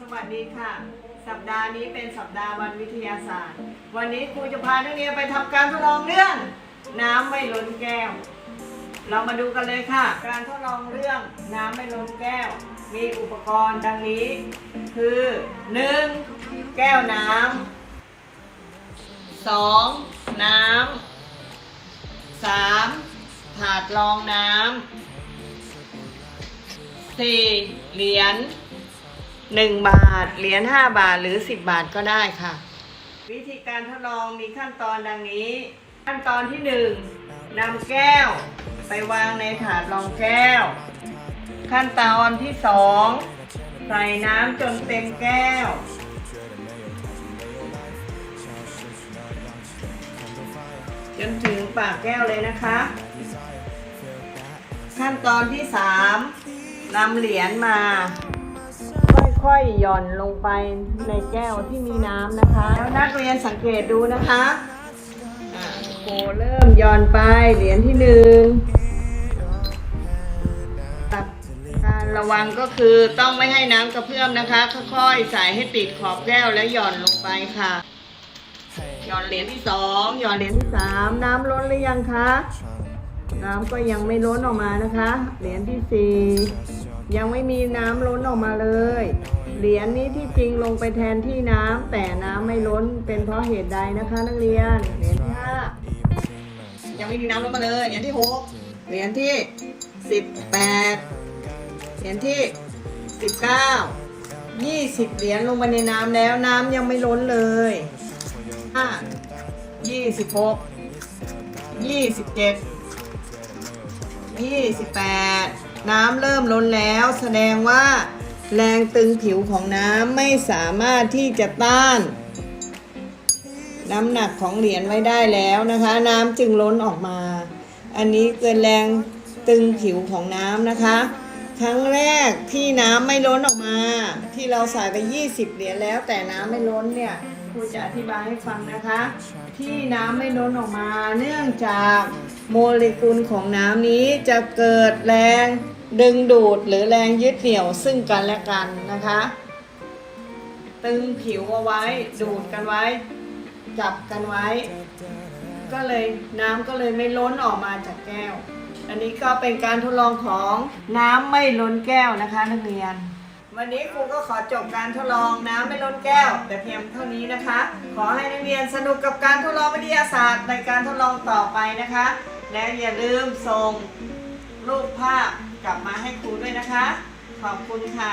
สวัสดีค่ะ สัปดาห์นี้เป็นสัปดาห์วันวิทยาศาสตร์ วันนี้ครูจะพานักเรียนไปทำการทดลองเรื่อง น้ำไม่ล้นแก้ว เรามาดูกันเลยค่ะ การทดลองเรื่องน้ำไม่ล้นแก้ว มีอุปกรณ์ดังนี้ คือ 1. แก้วน้ำ 2. น้ำ 3. ถาดรองน้ำ เหรียญ1บาท เหรียญ5บาทหรือ10บาทก็ได้ค่ะ วิธีการทดลองมีขั้นตอนดังนี้ ขั้นตอนที่1นำแก้ว ไปวางในถาดรองแก้ว ขั้นตอนที่2ใส่น้ำจนเต็มแก้ว จนถึงปากแก้วเลยนะคะ ขั้นตอนที่3 นำเหรียญมา ค่อยๆหย่อนลงไปในแก้วที่มีน้ำนะคะ แล้วนักเรียนสังเกตดูนะคะโกเริ่มหย่อนไปเหรียญที่หนึ่งการระวังก็คือต้องไม่ให้น้ำกระเพื่อมนะคะ ค่อยๆใส่ให้ติดขอบแก้วแล้วหย่อนลงไปค่ะหย่อนเหรียญที่สองหย่อนเหรียญที่สามน้ำล้นหรือยังคะ น้ำก็ยังไม่ล้นออกมานะคะ เหรียญที่สี่ ยังไม่มีน้ำล้นออกมาเลย เหรียญนี้ที่จริงลงไปแทนที่น้ำแต่น้ำไม่ล้นเป็นเพราะเหตุใดนะคะ นักเรียน เหรียญที่ห้ายังไม่มีน้ำล้นมาเลยเหรียญที่หกเหรียญที่สิบแปดเหรียญที่สิบเก้ายี่สิบเหรียญลงไปในน้ำแล้วน้ำยังไม่ล้นเลยห้ายี่สิบหกยี่สิบเจ็ด28 น้ำเริ่มล้นแล้ว แสดงว่าแรงตึงผิวของน้ำไม่สามารถที่จะต้าน น้ำหนักของเหรียญไว้ได้แล้วนะคะ น้ำจึงล้นออกมา อันนี้เกินแรงตึงผิวของน้ำนะคะ ครั้งแรกที่น้ำไม่ล้นออกมา ที่เราใส่ไป 20 เหรียญแล้ว แต่น้ำไม่ล้นเนี่ยครูจะอธิบายให้ฟังนะคะ ที่น้ำไม่ล้นออกมาเนื่องจากโมเลกุลของน้ำนี้จะเกิดแรงดึงดูดหรือแรงยึดเหนี่ยวซึ่งกันและกันนะคะ ตึงผิวเอาไว้ดูดกันไว้ จับกันไว้ ก็เลยน้ำก็เลยไม่ล้นออกมาจากแก้ว อันนี้ก็เป็นการทดลองของน้ำไม่ล้นแก้วนะคะนักเรียน วันนี้ครูก็ขอจบการทดลองน้ำไม่ล้นแก้ว แต่เพียงเท่านี้นะคะ ขอให้นักเรียนสนุกกับการทดลองวิทยาศาสตร์ในการทดลองต่อไปนะคะ และอย่าลืมส่งรูปภาพกลับมาให้ครูด้วยนะคะ ขอบคุณค่ะ